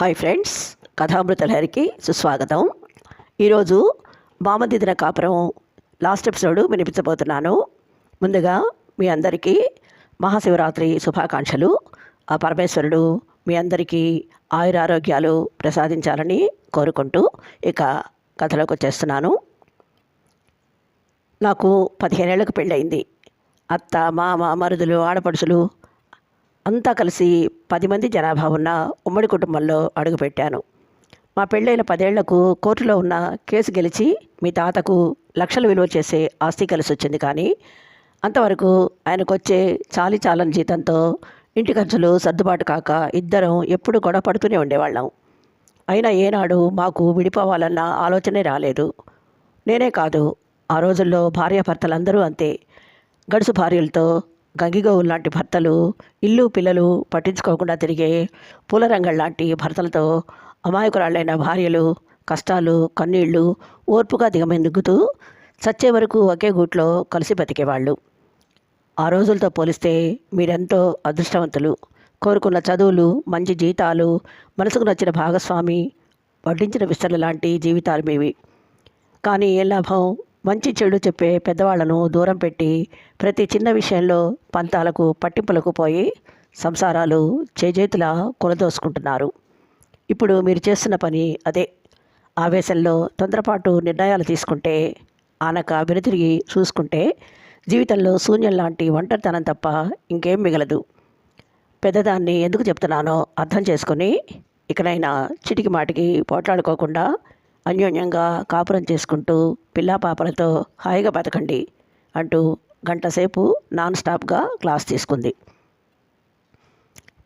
Hi friends కథామృత లహరికి సుస్వాగతం. ఈరోజు బామదిదిన కాపురం లాస్ట్ ఎపిసోడ్ వినిపించబోతున్నాను. ముందుగా మీ అందరికీ మహాశివరాత్రి శుభాకాంక్షలు. ఆ పరమేశ్వరుడు మీ అందరికీ ఆయురారోగ్యాలు ప్రసాదించాలని కోరుకుంటూ ఇక కథలోకి వచ్చేస్తున్నాను. నాకు పదిహేనేళ్ళకు పెళ్ళయింది. అత్త మామ మరుదులు ఆడపడుచులు అంతా కలిసి పది మంది జనాభా ఉన్న ఉమ్మడి కుటుంబంలో అడుగుపెట్టాను. మా పెళ్ళైన పదేళ్ళకు కోర్టులో ఉన్న కేసు గెలిచి మీ తాతకు లక్షలు విలువ చేసే ఆస్తి కలిసి వచ్చింది కానీ అంతవరకు ఆయనకు వచ్చే చాలి చాలని జీతంతో ఇంటి ఖర్చులు సర్దుబాటు కాక ఇద్దరం ఎప్పుడు గొడవ పడుతూనే ఉండేవాళ్ళం. అయినా ఏనాడు మాకు విడిపోవాలన్న ఆలోచనే రాలేదు. నేనే కాదు ఆ రోజుల్లో భార్యాభర్తలందరూ అంతే. గడుసు భార్యలతో గంగిగోవులు లాంటి భర్తలు ఇల్లు పిల్లలు పట్టించుకోకుండా తిరిగే పూలరంగం లాంటి భర్తలతో అమాయకురాళ్ళైన భార్యలు కష్టాలు కన్నీళ్ళు ఓర్పుగా దిగమెందుకుతూ చచ్చే వరకు ఒకే గూట్లో కలిసి బతికేవాళ్ళు. ఆ రోజులతో పోలిస్తే మీరెంతో అదృష్టవంతులు. కోరుకున్న చదువులు మంచి జీతాలు మనసుకు నచ్చిన భాగస్వామి వడ్డించిన విస్తరణ లాంటి జీవితాలు మీవి. కానీ ఏం లాభం? మంచి చెడు చెప్పే పెద్దవాళ్ళను దూరం పెట్టి ప్రతి చిన్న విషయంలో పంతాలకు పట్టింపులకు పోయి సంసారాలు చేజేతుల కొలదోసుకుంటున్నారు ఇప్పుడు మీరు చేస్తున్న పని అదే. ఆవేశంలో తొందరపాటు నిర్ణయాలు తీసుకుంటే ఆనక వెనుతిరిగి చూసుకుంటే జీవితంలో శూన్యం లాంటి ఒంటరితనం తప్ప ఇంకేం మిగలదు. పెద్దదాన్ని ఎందుకు చెప్తున్నానో అర్థం చేసుకొని ఇకనైనా చిటికి మాటికి పోట్లాడుకోకుండా అన్యోన్యంగా కాపురం చేసుకుంటూ పిల్లా పాపలతో హాయిగా బతకండి అంటూ గంటసేపు నాన్ స్టాప్గా క్లాస్ తీసుకుంది.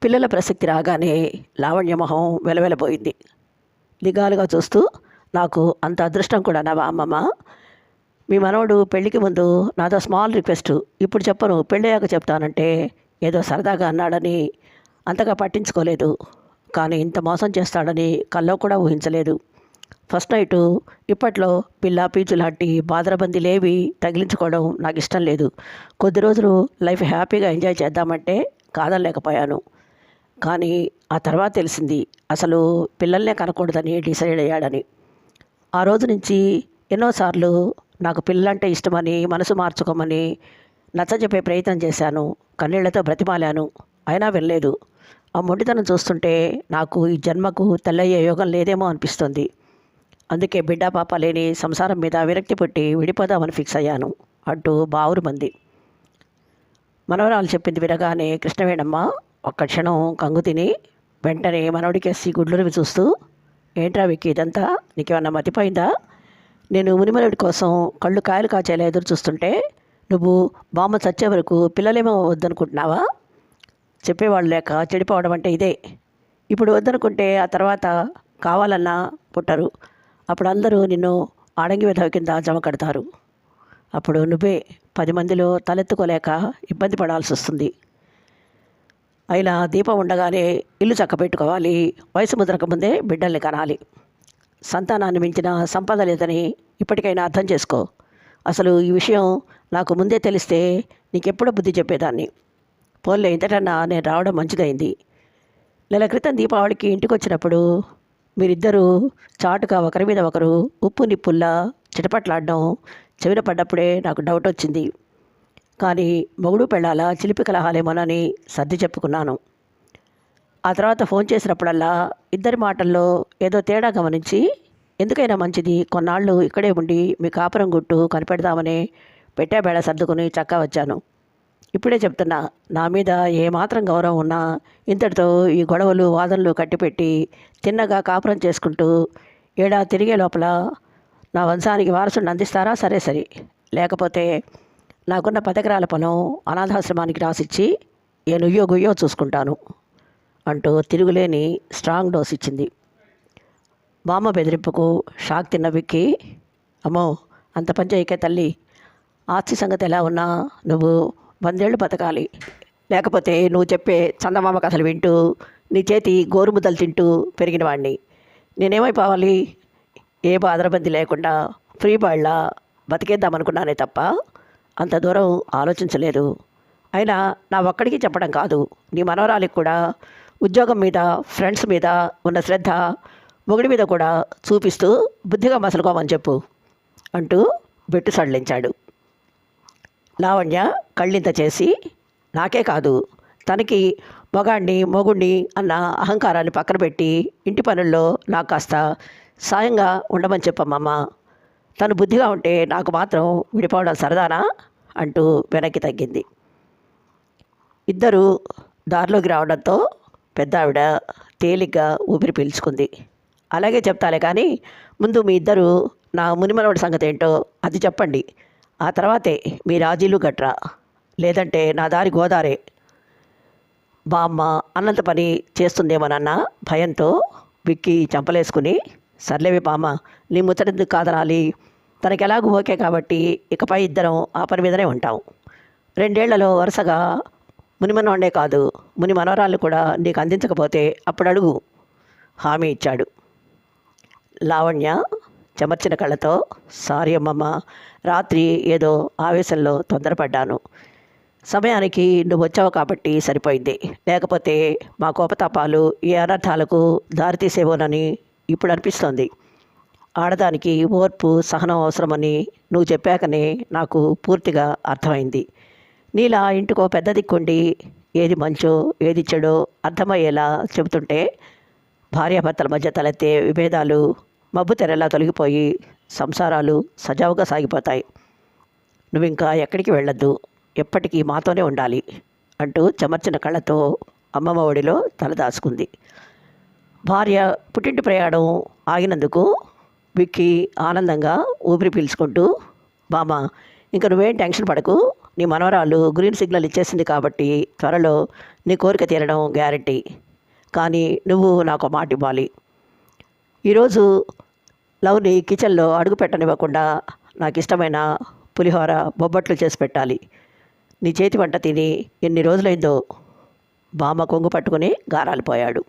పిల్లల ప్రసక్తి రాగానే లావణ్యమొహం వెలవెలబోయింది. దిగాలుగా చూస్తూ నాకు అంత అదృష్టం కూడా నా అమ్మమ్మ? మీ మనవడు పెళ్ళికి ముందు నాతో స్మాల్ రిక్వెస్ట్ ఇప్పుడు చెప్పను పెళ్ళయ్యాక చెప్తానంటే ఏదో సరదాగా అన్నాడని అంతగా పట్టించుకోలేదు. కానీ ఇంత మోసం చేస్తాడని కల్లో కూడా ఊహించలేదు. ఫస్ట్ నైటు ఇప్పట్లో పిల్లా పీచు లాంటి బాదరబందీలేవి తగిలించుకోవడం నాకు ఇష్టం లేదు. కొద్ది రోజులు లైఫ్ హ్యాపీగా ఎంజాయ్ చేద్దామంటే కాదనలేకపోయాను. కానీ ఆ తర్వాత తెలిసింది అసలు పిల్లల్నే కనకూడదని డిసైడ్ అయ్యాడని. ఆ రోజు నుంచి ఎన్నోసార్లు నాకు పిల్లలంటే ఇష్టమని మనసు మార్చుకోమని నచ్చజెప్పే ప్రయత్నం చేశాను. కన్నీళ్ళతో బ్రతిమాలాను. అయినా వెళ్ళలేదు ఆ మొండితనం చూస్తుంటే నాకు ఈ జన్మకు తెల్లయ్యే యోగం లేదేమో అనిపిస్తుంది. అందుకే బిడ్డ పాప లేని సంసారం మీద విరక్తి పుట్టి విడిపోదామని ఫిక్స్ అయ్యాను అంటూ బావురు మంది. మనవరాలు చెప్పింది వినగానే కృష్ణవేణమ్మ ఒక్క క్షణం కంగు తిని వెంటనే మనవడికేసి గుడ్లురివి చూస్తూ ఏంట్రా విక్కి ఇదంతా? నీకేమన్నా మతిపోయిందా? నేను మునిమలుడి కోసం కళ్ళు కాయలు కాచేలా ఎదురు చూస్తుంటే నువ్వు బామ్మ చచ్చే వరకు పిల్లలేమో వద్దనుకుంటున్నావా? చెప్పేవాళ్ళు లేక చెడిపోవడం అంటే ఇదే. ఇప్పుడు వద్దనుకుంటే ఆ తర్వాత కావాలన్నా పుట్టరు. అప్పుడు అందరూ నిన్ను ఆడంగి విధవ కింద జమ కడతారు. అప్పుడు నువ్వే పది మందిలో తలెత్తుకోలేక ఇబ్బంది పడాల్సి వస్తుంది. అయినా దీపం ఉండగానే ఇల్లు చక్కబెట్టుకోవాలి. వయసు ముద్రక ముందే బిడ్డల్ని కనాలి. సంతానాన్ని మించిన సంపద లేదని ఇప్పటికైనా అర్థం చేసుకో. అసలు ఈ విషయం నాకు ముందే తెలిస్తే నీకెప్పుడో బుద్ధి చెప్పేదాన్ని. పోన్లే ఇంతటన్నా నేను రావడం మంచిదైంది. నెల క్రితం దీపావళికి ఇంటికి వచ్చినప్పుడు మీరిద్దరూ చాటుగా ఒకరి మీద ఒకరు ఉప్పు నిప్పుల్లా చిటపట్లాడడం చెవిన పడ్డప్పుడే నాకు డౌట్ వచ్చింది. కానీ మొగుడు పెళ్ళాల చిలిపి కలహాలేమోనని సర్ది చెప్పుకున్నాను. ఆ తర్వాత ఫోన్ చేసినప్పుడల్లా ఇద్దరి మాటల్లో ఏదో తేడా గమనించి ఎందుకైనా మంచిది కొన్నాళ్ళు ఇక్కడే ఉండి మీ కాపురం గుట్టు కనిపెడదామని పెట్టే బేడ సర్దుకుని చక్కా వచ్చాను. ఇప్పుడే చెప్తున్నా నా మీద ఏమాత్రం గౌరవం ఉన్నా ఇంతటితో ఈ గొడవలు వాదనలు కట్టిపెట్టి తిన్నగా కాపురం చేసుకుంటూ ఏడా తిరిగే లోపల నా వంశానికి వారసుని అందిస్తారా? సరే సరే. లేకపోతే నాకున్న పదకరాల పొలం అనాథాశ్రమానికి రాసిచ్చి ఏ నుయ్యో గుయ్యో చూసుకుంటాను అంటూ తిరుగులేని స్ట్రాంగ్ డోస్ ఇచ్చింది. బామ్మ బెదిరింపుకు షాక్ తిన్న విక్కి అమ్మో అంత పని చేయకే తల్లి ఆస్తి సంగతి ఎలా ఉన్నా నువ్వు వందేళ్ళు బతకాలి. లేకపోతే నువ్వు చెప్పే చందమామ కథలు వింటూ నీ చేతి గోరుముద్దలు తింటూ పెరిగిన వాడిని నేనేమైపోవాలి? ఏ బాధరబంది లేకుండా ఫ్రీ బాళ్ళ బతికేద్దామనుకున్నానే తప్ప అంత దూరం ఆలోచించలేదు. అయినా నా ఒక్కడికి చెప్పడం కాదు. నీ మనవరాలికి కూడా ఉద్యోగం మీద ఫ్రెండ్స్ మీద ఉన్న శ్రద్ధ మొగుడి మీద కూడా చూపిస్తూ బుద్ధిగా మసలుకోమని చెప్పు అంటూ బెట్టు సడలించాడు. లావణ్య కళ్ళింత చేసి నాకే కాదు తనకి మగాణ్ణి మొగుణ్ణి అన్న అహంకారాన్ని పక్కన పెట్టి ఇంటి పనుల్లో నాకు కాస్త సాయంగా ఉండమని చెప్పమ్మమ్మ. తను బుద్ధిగా ఉంటే నాకు మాత్రం విడిపోవడం సరదానా? అంటూ వెనక్కి తగ్గింది. ఇద్దరు దారిలోకి రావడంతో పెద్ద ఆవిడ తేలిగ్గా ఊపిరి పీల్చుకుంది. అలాగే చెప్తాలే కానీ ముందు మీ ఇద్దరు నా మునిమనవడి సంగతి ఏంటో అది చెప్పండి. ఆ తర్వాతే మీ రాజీలు గట్రా. లేదంటే నా దారి గోదారే. బామ్మ అన్నంత పని చేస్తుందేమోనన్న భయంతో విక్కి చంపలేసుకుని సర్లేవి బామ్మ నీ ముచ్చటెందుకు కాదనాలి తనకి ఎలాగూ ఓకే కాబట్టి ఇకపై ఇద్దరం ఆ పని మీదనే ఉంటాం. రెండేళ్ళలో వరుసగా మునిమనవాడే కాదు ముని మనవరాళ్ళు కూడా నీకు అందించకపోతే అప్పుడు అడుగు హామీ ఇచ్చాడు. లావణ్య చెమర్చిన కళ్ళతో సారీ అమ్మమ్మ రాత్రి ఏదో ఆవేశంలో తొందరపడ్డాను. సమయానికి నువ్వు వచ్చావు కాబట్టి సరిపోయింది. లేకపోతే మా కోపతాపాలు ఏ అనర్థాలకు దారితీసేవోనని ఇప్పుడు అనిపిస్తోంది. ఆడదానికి ఓర్పు సహనం అవసరమని నువ్వు చెప్పాకనే నాకు పూర్తిగా అర్థమైంది. నీలా ఇంటికో పెద్ద దిక్కుండి ఏది మంచో ఏది చెడో అర్థమయ్యేలా చెబుతుంటే భార్యాభర్తల మధ్య తలెత్తే విభేదాలు మబ్బు తెరలా తొలగిపోయి సంసారాలు సజావుగా సాగిపోతాయి. నువ్వు ఇంకా ఎక్కడికి వెళ్ళొద్దు. ఎప్పటికీ మాతోనే ఉండాలి అంటూ చెమర్చిన కళ్ళతో అమ్మమ్మ ఒడిలో తల దాచుకుంది. భార్య పుట్టింటి ప్రయాణం ఆగినందుకు విక్కీ ఆనందంగా ఊపిరి పీల్చుకుంటూ బామ్మ ఇంక నువ్వేం టెన్షన్ పడకు. నీ మనవరాలు గ్రీన్ సిగ్నల్ ఇచ్చేసింది కాబట్టి త్వరలో నీ కోరిక తీరడం గ్యారంటీ. కానీ నువ్వు నాకు మాట ఇవ్వాలి. ఈరోజు లవ్ని కిచెన్లో అడుగు పెట్టనివ్వకుండా నాకు ఇష్టమైన పులిహోర బొబ్బట్లు చేసి పెట్టాలి. నీ చేతి వంట తిని ఎన్ని రోజులైందో బామ్మ కొంగు పట్టుకుని గారాలిపోయాడు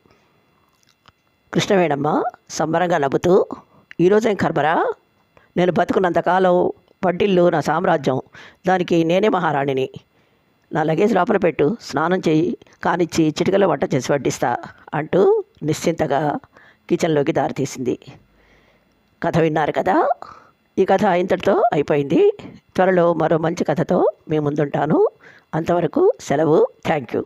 కృష్ణవేణమ్మ సంబరంగా నవ్వుతూ ఈరోజేం కర్మరా? నేను బతుకున్నంతకాలం పట్టిల్లు నా సామ్రాజ్యం. దానికి నేనే మహారాణిని. నా లగేజ్ లోపల పెట్టు స్నానం చేయి కానిచ్చి చిటికలో వంట చేసి వడ్డిస్తా అంటూ నిశ్చింతగా కిచెన్లోకి దారితీసింది కథ విన్నారు కదా? ఈ కథ ఇంతటితో అయిపోయింది. త్వరలో మరో మంచి కథతో మీ ముందుంటాను. అంతవరకు సెలవు. Thank you.